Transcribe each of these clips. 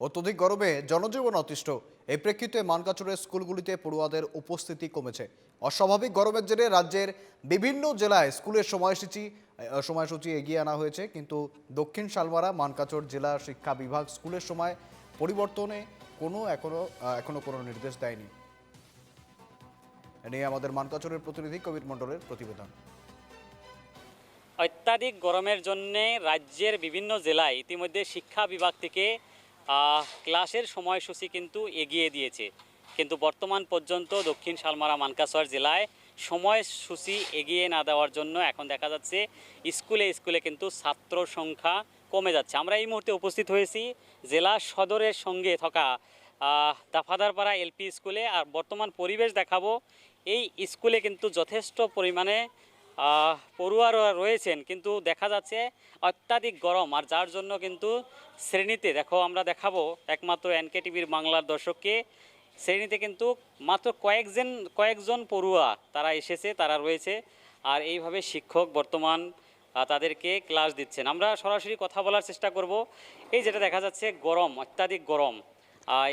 অত্যধিক গরমে জনজীবন অতিষ্ঠ। এই প্রেক্ষিতে মানকাচুরের স্কুলগুলিতে পড়ুয়াদের উপস্থিতি কমেছে। অস্বাভাবিক গরমের জেরে রাজ্যের বিভিন্ন জেলায় স্কুলের সময়সূচি সময়সূচি এগিয়ে আনা হয়েছে। কিন্তু দক্ষিণ শালমারা, মানকাচর জেলা শিক্ষা বিভাগ স্কুলের সময় পরিবর্তনে কোনো এখনও এখনও কোনো নির্দেশ দেয়নি। নিয়ে আমাদের মানকাচরের প্রতিনিধি কবির মণ্ডলের প্রতিবেদন। অত্যাধিক গরমের জন্যে রাজ্যের বিভিন্ন জেলায় ইতিমধ্যে শিক্ষা বিভাগ থেকে ক্লাসের সময়সূচি কিন্তু এগিয়ে দিয়েছে। কিন্তু বর্তমান পর্যন্ত দক্ষিণ শালমারা মানকাসর জেলায় সময়সূচি এগিয়ে না দেওয়ার জন্য এখন দেখা যাচ্ছে স্কুলে স্কুলে কিন্তু ছাত্র সংখ্যা কমে যাচ্ছে। আমরা এই মুহূর্তে উপস্থিত হয়েছি জেলা সদরের সঙ্গে থাকা দাফাদারপাড়া এলপি স্কুলে। আর বর্তমান পরিবেশ দেখাবো, এই স্কুলে কিন্তু যথেষ্ট পরিমাণে পড়ুয়ারা রয়েছেন, কিন্তু দেখা যাচ্ছে অত্যাধিক গরম, আর যার জন্য কিন্তু শ্রেণীতে, দেখো আমরা দেখাবো একমাত্র এনকে টিভির বাংলার দর্শককে, শ্রেণীতে কিন্তু মাত্র কয়েকজন কয়েকজন পড়ুয়া তারা এসেছে, তারা রয়েছে, আর এইভাবে শিক্ষক বর্তমান তাদেরকে ক্লাস দিচ্ছেন। আমরা সরাসরি কথা বলার চেষ্টা করব। এই যেটা দেখা যাচ্ছে, গরম, অত্যাধিক গরম।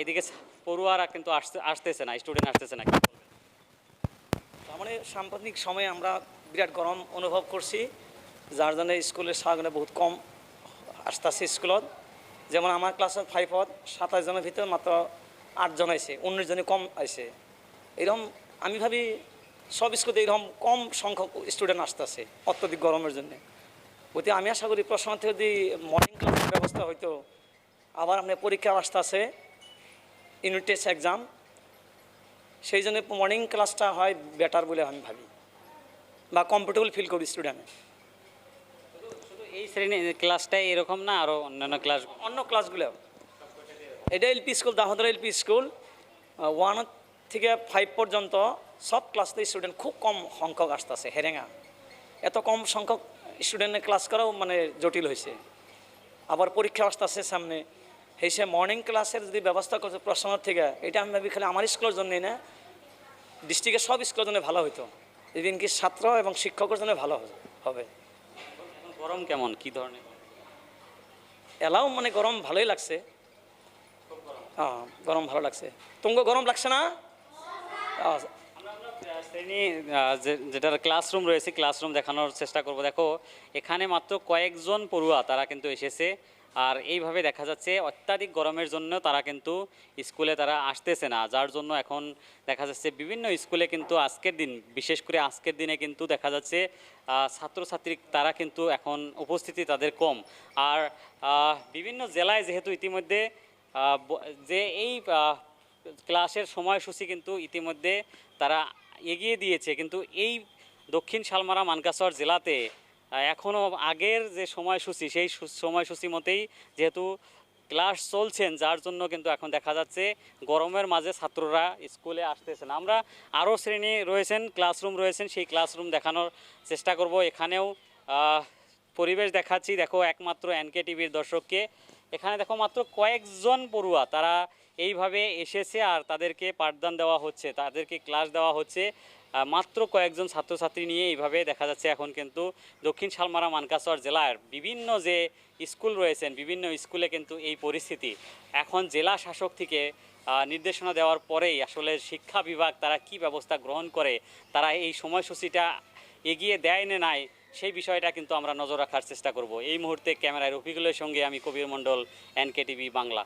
এদিকে পড়ুয়ারা কিন্তু আসতে আসতেছে না স্টুডেন্ট আসতেছে না। মানে সাম্প্রতিক সময়ে আমরা বিরাট গরম অনুভব করছি, যার জন্য স্কুলের সাগনে বহুত কম আসতেছে স্কুলত। যেমন আমার ক্লাসত ফাইভত সাতাশ জনের ভিতরে মাত্র আটজন আইছে, উনিশ জনে কম আইছে। এরকম আমি ভাবি সব স্কুলে এরকম কম সংখ্যক স্টুডেন্ট আসতেছে অত্যধিক গরমের জন্য। ওইতে আমি আশা করি প্রশ্ন যদি মর্নিং ক্লাসের ব্যবস্থা হইতো, আবার আপনার পরীক্ষা আসতেছে ইউনিট টেস্ট এক্সাম সেই জন্য মর্নিং ক্লাসটা হয় বেটার বলে আমি ভাবি। বা কমফোর্টেবল ফিল করি স্টুডেন্ট এই শ্রেণি ক্লাসটাই এরকম না আরও অন্যান্য ক্লাস অন্য ক্লাসগুলো এটা LP school Dahodar LP school one থেকে ফাইভ পর্যন্ত সব ক্লাসতে স্টুডেন্ট খুব কম সংখ্যক আসতেছে হেরেঙা। এত কম সংখ্যক স্টুডেন্টের ক্লাস করাও মানে জটিল হয়েছে আবার পরীক্ষা আসতেছে সামনে। সেই সে মর্নিং ক্লাসের যদি ব্যবস্থা করছে প্রশ্নের থেকে এটা আমি ভাবি খালি আমার স্কুলের জন্যই না ডিস্ট্রিক্টের সব স্কুলের জন্য ভালো হতো এদিন কি ছাত্র এবং শিক্ষকের জন্য ভালো হবে- গরম কেমন? কি ধরনের? এলাও মানে গরম ভালোই লাগছে। হ্যাঁ গরম। ভালো লাগছে। তোমাকে গরম লাগছে না? শ্রেণি যেটার ক্লাসরুম রয়েছে ক্লাসরুম দেখানোর চেষ্টা করব। দেখো এখানে মাত্র কয়েকজন পড়ুয়া তারা কিন্তু এসেছে। আর এইভাবে দেখা যাচ্ছে অত্যাধিক গরমের জন্য তারা কিন্তু স্কুলে তারা আসতেছে না, যার জন্য এখন দেখা যাচ্ছে বিভিন্ন স্কুলে কিন্তু আজকের দিন, বিশেষ করে আজকের দিনে কিন্তু দেখা যাচ্ছে ছাত্রছাত্রী তারা কিন্তু এখন উপস্থিতি তাদের কম। আর বিভিন্ন জেলায় যেহেতু ইতিমধ্যে যে এই ক্লাসের সময়সূচি কিন্তু ইতিমধ্যে তারা এগিয়ে দিয়েছে, কিন্তু এই দক্ষিণ শালমারা মানকাসর জেলাতে এখনও আগের যে সময়সূচি, সেই সময়সূচি মতেই যেহেতু ক্লাস চলছেন, যার জন্য কিন্তু এখন দেখা যাচ্ছে গরমের মাঝে ছাত্ররা স্কুলে আসতেছে না আমরা আরও শ্রেণি রয়েছেন, ক্লাসরুম রয়েছেন, সেই ক্লাসরুম দেখানোর চেষ্টা করব। এখানেও পরিবেশ দেখাচ্ছি। দেখো, একমাত্র এনকে টিভির দর্শককে। এখানে দেখো মাত্র কয়েকজন পড়ুয়া, তারা এইভাবে এসেছে আর তাদেরকে পাঠদান দেওয়া হচ্ছে, তাদেরকে ক্লাস দেওয়া হচ্ছে। মাত্র কয়েকজন ছাত্রছাত্রী নিয়ে এইভাবে দেখা যাচ্ছে এখন কিন্তু দক্ষিণ শালমারা মানকাসর জেলার বিভিন্ন যে স্কুল রয়েছেন, বিভিন্ন স্কুলে কিন্তু এই পরিস্থিতি। এখন জেলা শাসক থেকে নির্দেশনা দেওয়ার পরেই আসলে শিক্ষা বিভাগ তারা কি ব্যবস্থা গ্রহণ করে, তারা এই সময়সূচিটা এগিয়ে দেয় না নাই, সেই বিষয়টা কিন্তু আমরা নজর রাখার চেষ্টা করব। এই মুহূর্তে ক্যামেরায় রফিকুলের সঙ্গে আমি কবির মণ্ডল এনকে টিভি বাংলা।